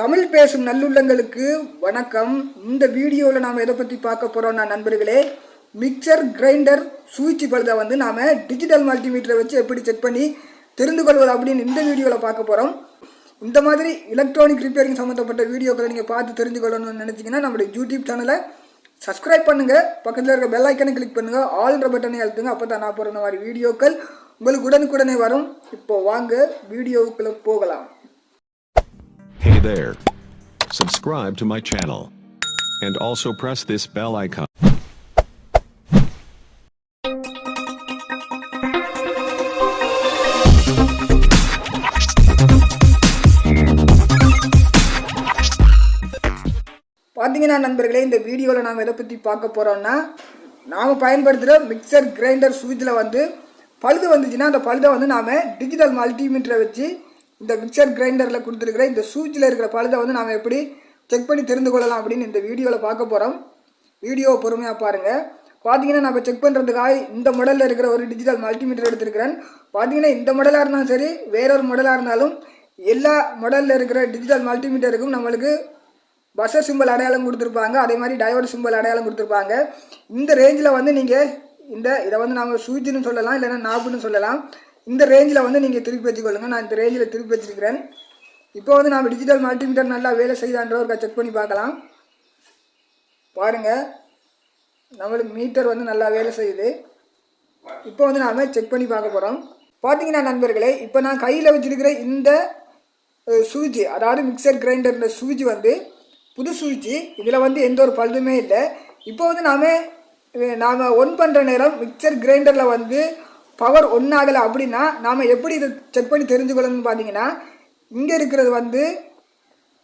தமிழ் பேசும் நல்லுள்ளங்களுக்கு வணக்கம். இந்த வீடியோவில் நாம் எதை பற்றி பார்க்க போகிறோம்னா நண்பர்களே மிக்சர் கிரைண்டர் சுவிட்ச் பழுதை வந்து நாம் டிஜிட்டல் மல்டிமீட்டரை வச்சு எப்படி செக் பண்ணி தெரிந்து கொள்வது அப்படின்னு இந்த வீடியோவில் பார்க்க போகிறோம் இந்த மாதிரி எலக்ட்ரானிக் ரிப்பேரிங் சம்மந்தப்பட்ட வீடியோக்களை நீங்கள் பார்த்து தெரிஞ்சு கொள்ளணும்னு நினச்சிங்கன்னா நம்மளுடைய யூடியூப் சேனலை சப்ஸ்கிரைப் பண்ணுங்கள் பக்கத்தில் இருக்க பெல் ஐக்கனை கிளிக் பண்ணுங்கள் ஆல்ன்ற பட்டனை அழுத்துங்க. அப்போ தான் நான் போகிற மாதிரி வீடியோக்கள் உங்களுக்கு உடனுக்குடனே வரும். இப்போ வாங்க வீடியோவுக்குள்ளே போகலாம். Hey there. Subscribe to my channel. And also press this bell icon. பார்த்தீங்கன்னா நண்பர்களே இந்த வீடியோவில் நாம் எதை பற்றி பார்க்க போகிறோம்னா நாம் பயன்படுத்துகிற மிக்சர் கிரைண்டர் சுவிட்சில் வந்து பழுது வந்துச்சுன்னா அந்த பழுதை வந்து நாம் டிஜிட்டல் மல்டிமீட்டரை வச்சு இந்த மிக்சர் கிரைண்டரில் கொடுத்துருக்குற இந்த சுவிட்சில் இருக்கிற பழுதை வந்து நாம் எப்படி செக் பண்ணி தெரிந்து கொள்ளலாம் அப்படின்னு இந்த வீடியோவில் பார்க்க போகிறோம் வீடியோவை பொறுமையாக பாருங்கள் பார்த்தீங்கன்னா நம்ம செக் பண்ணுறதுக்காக இந்த மாடலில் இருக்கிற ஒரு டிஜிட்டல் மல்டிமீட்டர் எடுத்திருக்கிறேன். பார்த்தீங்கன்னா இந்த மாடலாக இருந்தாலும் சரி வேறொரு மாடலாக இருந்தாலும் எல்லா மாடலில் இருக்கிற டிஜிட்டல் மல்டிமீட்டருக்கும் நம்மளுக்கு பஸ்ஸர் சிம்பிள் அடையாளம் கொடுத்துருப்பாங்க. அதே மாதிரி டைவர் சிம்பிள் அடையாளம் கொடுத்துருப்பாங்க. இந்த ரேஞ்சில் வந்து நீங்கள் இந்த இதை வந்து நம்ம சுவிட்சுன்னு சொல்லலாம் இல்லைன்னா நாப்புன்னு சொல்லலாம். இந்த ரேஞ்சில் வந்து நீங்கள் திருப்பி வச்சுக்கொள்ளுங்க. நான் இந்த ரேஞ்சில் திருப்பி வச்சிருக்கிறேன். இப்போ வந்து நாம் டிஜிட்டல் மல்டிமீட்டர் நல்லா வேலை செய்தான்ற ஒரு செக் பண்ணி பார்க்கலாம். பாருங்கள் நம்மளுக்கு மீட்டர் வந்து நல்லா வேலை செய்யுது. இப்போ வந்து நாம் செக் பண்ணி பார்க்க போகிறோம் பார்த்தீங்கன்னா நண்பர்களே இப்போ நான் கையில் வச்சிருக்கிற இந்த சுவிட்சு அதாவது மிக்சர் கிரைண்டர்ன்ற இந்த வந்து புது சுவிட்சு. இதில் வந்து எந்த ஒரு பழுதுமே இல்லை. இப்போ வந்து நாம் நாம் ஒன் பண்ணுற நேரம் மிக்சர் கிரைண்டரில் வந்து பவர் ஒன் ஆகலை அப்படின்னா நாம் எப்படி இதை செக் பண்ணி தெரிஞ்சுக்கணும்னு பார்த்தீங்கன்னா இங்கே இருக்கிறது வந்து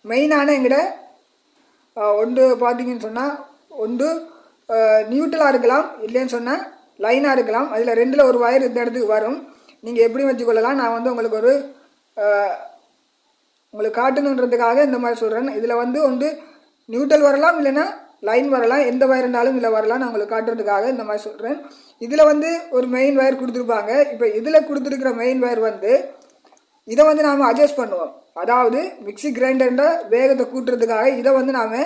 மெயினான எங்கிட்ட ஒன்று பார்த்தீங்கன்னு சொன்னால் ஒன்று நியூட்ரலாக இருக்கலாம் இல்லைன்னு சொன்னால் லைனாக இருக்கலாம். அதில் ரெண்டில் ஒரு வயர் இந்த இடத்துக்கு வரும். நீங்கள் எப்படி வச்சுக்கொள்ளலாம்? நான் வந்து உங்களுக்கு ஒரு உங்களுக்கு காட்டணுன்றதுக்காக இந்த மாதிரி சொல்கிறேன் இதில் வந்து ஒன்று நியூட்ரல் வரலாம் இல்லைன்னா லைன் வரலாம் எந்த வயர் இருந்தாலும் இதில் வரலாம். நான் உங்களுக்கு காட்டுறதுக்காக இந்த மாதிரி சொல்கிறேன் இதில் வந்து ஒரு மெயின் வயர் கொடுத்துருப்பாங்க. இப்போ இதில் கொடுத்துருக்கிற மெயின் வயர் வந்து இதை வந்து நாம் அட்ஜஸ்ட் பண்ணுவோம். அதாவது மிக்ஸி கிரைண்டர்ன்ற வேகத்தை கூட்டுறதுக்காக இதை வந்து நாம்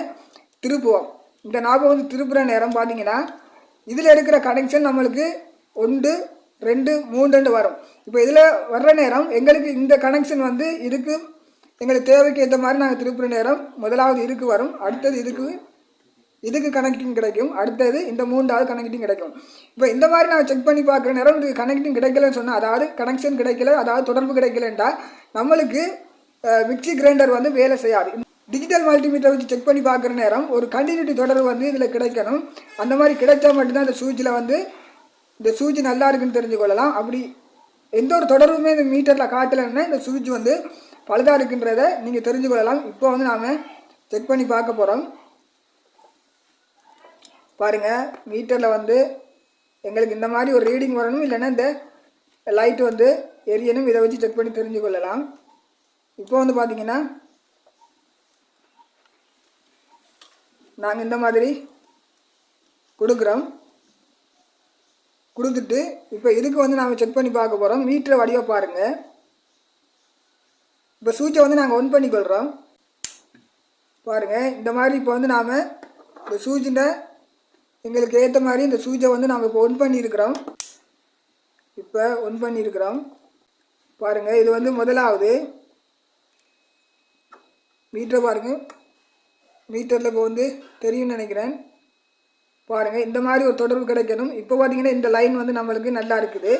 திருப்புவோம். இந்த ஞாபகம் வந்து திருப்புற நேரம் பார்த்தீங்கன்னா இதில் இருக்கிற கனெக்ஷன் நம்மளுக்கு ஒன்று ரெண்டு மூணு ரெண்டு வரும். இப்போ இதில் வர்ற நேரம் எங்களுக்கு இந்த கனெக்ஷன் வந்து இதுக்கு எங்களுக்கு தேவைக்கு ஏற்ற மாதிரி நாங்கள் திருப்புற நேரம் முதலாவது இதுக்கு வரும். அடுத்தது இதுக்கு இதுக்கு கனெக்டிங் கிடைக்கும். அடுத்தது இந்த மூன்றாவது கனெக்டிங் கிடைக்கும். இப்போ இந்த மாதிரி நான் செக் பண்ணி பார்க்குற நேரம் இது கனெக்டிங் கிடைக்கலன்னு சொன்னால் அதாவது கனெக்ஷன் கிடைக்கல அதாவது தொடர்பு கிடைக்கலன்றா நம்மளுக்கு மிக்ஸி கிரைண்டர் வந்து வேலை செய்யாது. டிஜிட்டல் மல்டிமீட்டர் வச்சு செக் பண்ணி பார்க்குற நேரம் ஒரு கண்டினியூட்டி தொடர்பு வந்து இதில் கிடைக்கணும். அந்த மாதிரி கிடைச்சா மட்டும்தான் இந்த சூச்சில் வந்து இந்த சுவிட்ச் நல்லா இருக்குன்னு தெரிஞ்சு கொள்ளலாம். அப்படி எந்த ஒரு தொடர்புமே இந்த மீட்டரில் காட்டலைன்னா இந்த சுவிட்ச் வந்து பழுதாக இருக்குன்றதை நீங்கள் தெரிஞ்சுக்கொள்ளலாம் இப்போ வந்து நாம் செக் பண்ணி பார்க்க போகிறோம் பாருங்கள் மீட்டரில் வந்து எங்களுக்கு இந்த மாதிரி ஒரு ரீடிங் வரணும் இல்லைன்னா இந்த லைட் வந்து எரியணும். இதை வச்சு செக் பண்ணி தெரிஞ்சு கொள்ளலாம். இப்போ வந்து பார்த்தீங்கன்னா நாங்கள் இந்த மாதிரி கொடுக்குறோம். கொடுத்துட்டு இப்போ இதுக்கு வந்து நாங்கள் செக் பண்ணி பார்க்க போகிறோம் மீட்டரை வடிவாக பாருங்கள் இப்போ சுவிட்சை வந்து நாங்கள் ஒன் பண்ணிக்கொள்கிறோம் பாருங்கள் இந்த மாதிரி இப்போ வந்து நாம் இந்த சூச்சிൻ്റെ எங்களுக்கு ஏற்ற மாதிரி இந்த சூஜை வந்து நாம் இப்போ ஒன் பண்ணியிருக்கிறோம். இப்போ ஒன் பண்ணியிருக்கிறோம். பாருங்கள் இது வந்து முதலாவது. மீட்டரை பாருங்கள் மீட்டரில் இப்போ வந்து தெரியும்னு நினைக்கிறேன். பாருங்கள் இந்த மாதிரி ஒரு தொடர்பு கிடைக்கணும். இப்போ பார்த்தீங்கன்னா இந்த லைன் வந்து நம்மளுக்கு நல்லா இருக்குது.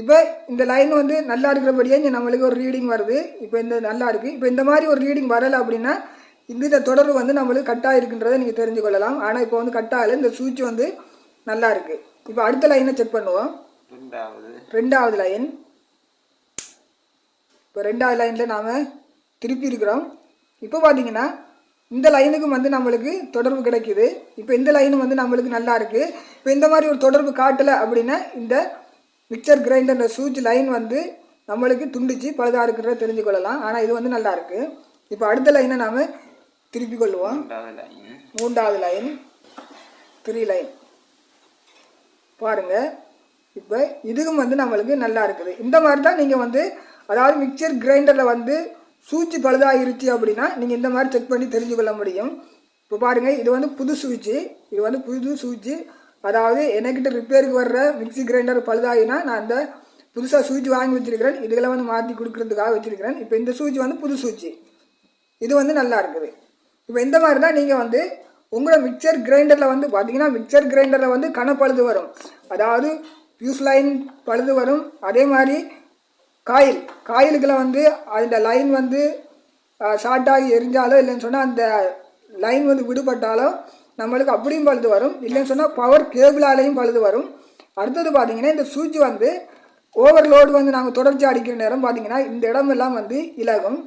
இப்போ இந்த லைன் வந்து நல்லா இருக்கிறபடியே இங்கே நம்மளுக்கு ஒரு ரீடிங் வருது. இப்போ இந்த நல்லா இருக்குது இப்போ இந்த மாதிரி ஒரு ரீடிங் வரலை அப்படின்னா இந்த தொடர்பு வந்து நம்மளுக்கு கட்டாக இருக்குன்றதை நீங்கள் தெரிஞ்சு கொள்ளலாம் ஆனால் இப்போ வந்து கட்டாகல இந்த சுவிட்ச் வந்து நல்லா இருக்குது இப்போ அடுத்த லைனை செக் பண்ணுவோம். ரெண்டாவது. ரெண்டாவது லைன் இப்போ ரெண்டாவது லைனில் நாம் திருப்பி இருக்கிறோம். இப்போ பார்த்தீங்கன்னா இந்த லைனுக்கும் வந்து நம்மளுக்கு தொடர்பு கிடைக்குது. இப்போ இந்த லைனும் வந்து நம்மளுக்கு நல்லா இருக்குது இப்போ இந்த மாதிரி ஒரு தொடர்பு காட்டலை அப்படின்னா இந்த மிக்சர் கிரைண்டர் சுவிட்ச் லைன் வந்து நம்மளுக்கு துண்டிச்சு பழுதாக இருக்கிறத தெரிஞ்சு கொள்ளலாம் ஆனால் இது வந்து நல்லா இருக்குது இப்போ அடுத்த லைனை நாம் திருப்பி கொள்ளுவோம். ரெண்டாவது லைன் மூன்றாவது லைன் த்ரீ லைன் பாருங்க. இப்போ இதுவும் வந்து நம்மளுக்கு நல்லா இருக்குது. இந்த மாதிரி தான் நீங்கள் வந்து அதாவது மிக்சர் கிரைண்டரில் வந்து சூச்சி பழுதாகிருச்சு அப்படின்னா நீங்கள் இந்த மாதிரி செக் பண்ணி தெரிஞ்சு கொள்ள முடியும். இப்போ பாருங்கள் இது வந்து புது சூச்சி. இது வந்து புது சூச்சி. அதாவது எனக்கிட்ட ரிப்பேருக்கு வர்ற மிக்ஸி கிரைண்டர் பழுதாகினா நான் அந்த புதுசாக சூச்சி வாங்கி வச்சிருக்கிறேன். இதுகளை வந்து மாற்றி கொடுக்கறதுக்காக வச்சிருக்கிறேன். இப்போ இந்த சூச்சி வந்து புது சூச்சி. இது வந்து நல்லா இருக்குது. இப்போ இந்த மாதிரி தான் நீங்கள் வந்து உங்களோட மிக்சர் கிரைண்டரில் வந்து பார்த்தீங்கன்னா மிக்சர் கிரைண்டரில் வந்து கணப்பழுது வரும். அதாவது ஃபியூஸ் லைன் பழுது வரும். அதே மாதிரி காயில் காயிலுக்குள்ள வந்து அந்த லைன் வந்து ஷார்ட் ஆகி எரிஞ்சாலோ இல்லைன்னு சொன்னால் அந்த லைன் வந்து விடுபட்டாலோ நம்மளுக்கு அப்படியும் பழுது வரும். இல்லைன்னு சொன்னால் பவர் கேபிளாலேயும் பழுது வரும். அடுத்தது பார்த்தீங்கன்னா இந்த சுவிட்ச் வந்து ஓவர்லோடு வந்து நாங்கள் தொடர்ச்சி அடிக்கிற நேரம் பார்த்தீங்கன்னா இந்த இடமெல்லாம் வந்து இலகும்.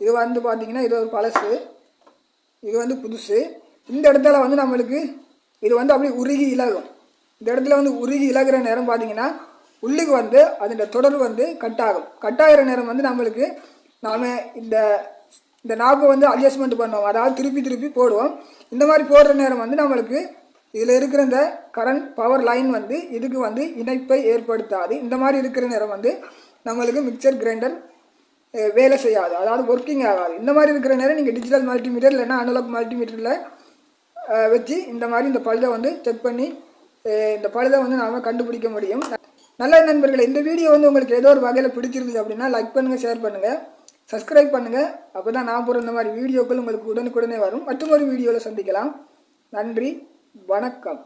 இது வந்து பார்த்தீங்கன்னா இது ஒரு பழசு. இது வந்து புதுசு. இந்த இடத்துல வந்து நம்மளுக்கு இது வந்து அப்படியே உருகி இலகும். இந்த இடத்துல வந்து உருகி இலகுற நேரம் பார்த்தீங்கன்னா உள்ளுக்கு வந்து அதோட தொடர் வந்து கட் ஆகும். கட் ஆகிற நேரம் வந்து நம்மளுக்கு நாம் இந்த இந்த நாப்பை வந்து அட்ஜஸ்ட்மெண்ட் பண்ணுவோம். அதாவது திருப்பி திருப்பி போடுவோம். இந்த மாதிரி போடுற நேரம் வந்து நம்மளுக்கு இதில் இருக்கிற இந்த கரண்ட் பவர் லைன் வந்து இதுக்கு வந்து இணைப்பை ஏற்படுத்தாது. இந்த மாதிரி இருக்கிற நேரம் வந்து நம்மளுக்கு மிக்சர் கிரைண்டர் வேலை செய்யாது. அதாவது ஒர்க்கிங் ஆகாது. இந்த மாதிரி இருக்கிற நேரம் நீங்கள் டிஜிட்டல் மல்டிமீட்டர் இல்லைன்னா அனலாக் மல்டிமீட்டரில் வச்சு இந்த மாதிரி இந்த பழுதை வந்து செக் பண்ணி இந்த பழுதை வந்து நாம் கண்டுபிடிக்க முடியும். நல்ல நண்பர்களே இந்த வீடியோ வந்து உங்களுக்கு ஏதோ ஒரு வகையில் பிடிச்சிருந்தது அப்படின்னா லைக் பண்ணுங்கள் ஷேர் பண்ணுங்கள் சப்ஸ்கிரைப் பண்ணுங்கள் அப்போ தான் நான் போகிற இந்த மாதிரி வீடியோக்கள் உங்களுக்கு உடனுக்குடனே வரும். மற்றும் ஒரு வீடியோவில் சந்திக்கலாம். நன்றி வணக்கம்.